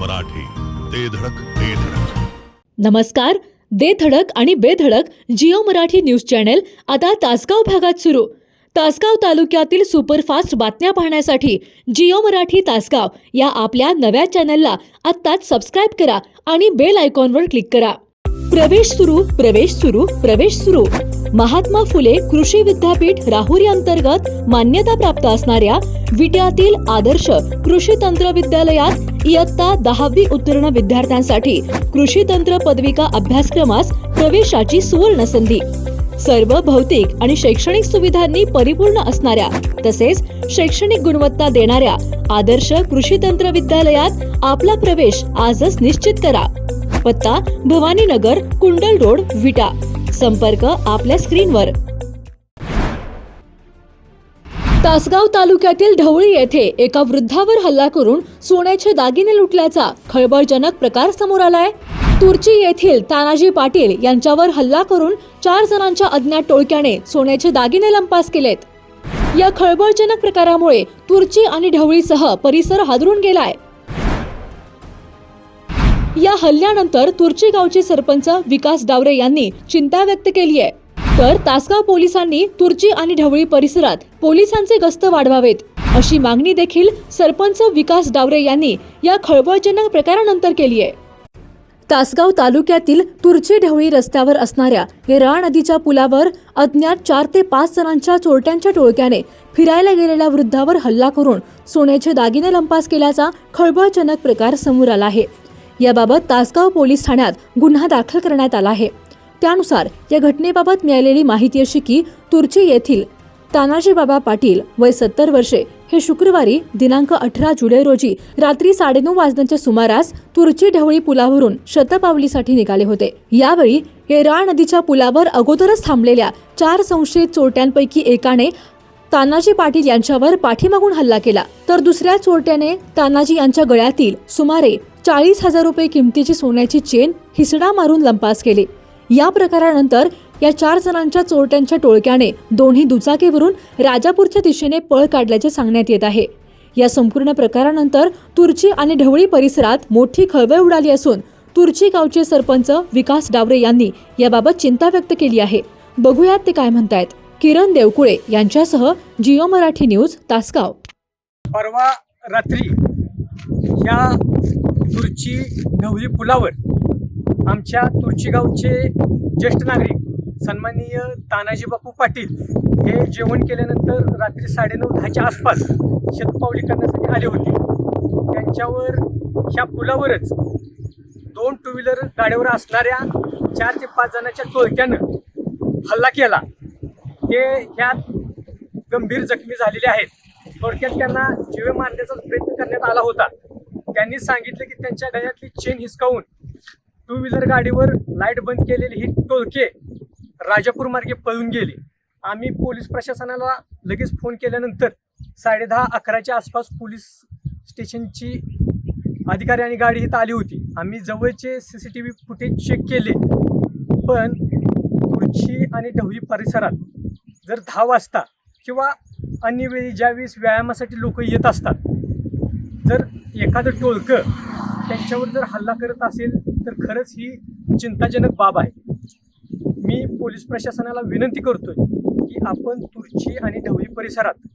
मराठी ते धडक ते धडक. नमस्कार दे धडक आणि बेधडक जिओ मराठी न्यूज चॅनेल आता तासगाव भागात सुरू. तासगाव तालुक्यातील सुपरफास्ट बातम्या पाहण्यासाठी जिओ मराठी तासगाव या आपल्या नव्या चॅनलला आत्ताच सबस्क्राईब करा आणि बेल आयकॉनवर क्लिक करा. प्रवेश सुरू प्रवेश सुरू प्रवेश सुरू. महात्मा फुले कृषी विद्यापीठ राहुरी अंतर्गत मान्यता प्राप्त असणाऱ्या विट्यातील आदर्श कृषी तंत्र विद्यालयात इयत्ता दहावी उत्तीर्ण विद्यार्थ्यांसाठी कृषी तंत्र पदविका अभ्यासक्रमास प्रवेशाची सुवर्ण संधी. सर्व भौतिक आणि शैक्षणिक सुविधांनी परिपूर्ण असणाऱ्या तसेच शैक्षणिक गुणवत्ता देणाऱ्या आदर्श कृषी तंत्र विद्यालयात आपला प्रवेश आजच निश्चित करा. पत्ता भवानीनगर कुंडल रोड विटा. संपर्क आपल्या स्क्रीनवर. तासगाव तालुक्यातील ढवळी येथे एका वृद्धावर हल्ला करून सोन्याचे दागिने लुटल्याचा खळबळजनक प्रकार समोर आलाय. तुर्ची येथील तानाजी पाटील यांच्यावर हल्ला करून चार जणांच्या अज्ञात टोळक्याने सोन्याचे दागिने लंपास केलेत. या खळबळजनक प्रकारामुळे तुर्ची आणि ढवळीसह परिसर हादरून गेलाय. या हल्ल्यानंतर तुर्ची गावचे सरपंच विकास डावरे यांनी चिंता व्यक्त केली आहे. तर तासगाव पोलिसांनी तुर्ची आणि ढवळी परिसरात पोलिसांचे गस्त वाढवावेत. अशी मागणी देखील सरपंच विकास डावरे यांनी या खळबळजनक प्रकारानंतर केली आहे. तासगाव तालुक्यातील तुर्ची ढवळी रस्त्यावर असणाऱ्या येराळा नदीच्या पुलावर अज्ञात चार ते पाच जणांच्या चोरट्यांच्या टोळक्याने फिरायला गेलेल्या वृद्धावर हल्ला करून सोन्याचे दागिने लंपास केल्याचा खळबळजनक प्रकार समोर आला आहे. याबाबत तासगाव पोलीस ठाण्यात गुन्हा दाखल करण्यात आला आहे. त्यानुसार या घटनेबाबत मिळालेली माहिती अशी की तुर्ची येथील तानाजी बाबा पाटील वय सत्तर वर्षे हे शुक्रवारी दिनांक अठरा जुलै रोजी रात्री साडेनऊ वाजण्याच्या सुमारास तुर्ची ढवळी पुलावरून शतपावलीसाठी निघाले होते. यावेळी येराळ नदीच्या पुलावर अगोदरच थांबलेल्या चार संशयित चोरट्यांपैकी एकाने तानाजी पाटील यांच्यावर पाठीमागून हल्ला केला तर दुसऱ्या चोरट्याने तानाजी यांच्या गळ्यातील सुमारे चाळीस हजार रुपये किमतीची सोन्याची चेन हिसडा मारून लंपास केली. या प्रकारानंतर या चार जणांच्या चोरट्यांच्या टोळक्याने दोन्ही दुचाकीवरून राजापूरच्या दिशेने पळ काढल्याचे सांगण्यात येत आहे. या संपूर्ण प्रकारानंतर तुर्ची आणि ढवळी परिसरात मोठी खळबळ उडाली असून तुर्ची गावचे सरपंच विकास डावरे यांनी याबाबत चिंता व्यक्त केली आहे. बघूयात ते काय म्हणतायत. किरण देवकुळे यांच्यासह जिओ मराठी न्यूज तासगाव. परवा रात्री या तुर्ची ढवली पुलावर. आमच्या तुर्चीगावचे ज्येष्ठ नागरिक सन्माननीय तानाजी बापू पाटील हे जेवण केल्यानंतर रात्री साडेनऊ दहाच्या आसपास शेतपावली करण्यासाठी आले होते. त्यांच्यावर ह्या पुलावरच दोन टू व्हीलर गाड्यावर असणाऱ्या चार ते पाच जणांच्या टोळक्यानं हल्ला केला. ते ह्यात गंभीर जखमी झालेले आहेत. थोडक्यात त्यांना जीवे मारण्याचा प्रयत्न करण्यात आला होता. त्यांनी सांगितलं की त्यांच्या गळ्यातली चेन हिसकावून टू व्हीलर गाडीवर लाइट बंद केलेली ही टोळके राजापूर मार्गे पळून गेले. आम्ही पोलीस प्रशासनाला लगेच फोन केल्यानंतर साडेदहा अकराच्या आसपास पोलीस स्टेशनची अधिकारी आणि गाडी इथं आली होती. आम्ही जवळचे C C T V footage check केले. पण तुळशी आणि ढवळी परिसरात जर दहा वाजता किंवा अन्य वेळी ज्यावेळेस व्यायामासाठी लोक येत असतात जर एखादं टोळकं त्यांच्यावर जर हल्ला करत असेल तर खरंच ही चिंताजनक बाब आहे. मी पोलीस प्रशासनाला विनंती करतोय की आपण तुर्ची आणि ढवळी परिसरात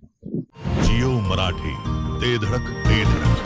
जिओ मराठी ते धडक ते धडक.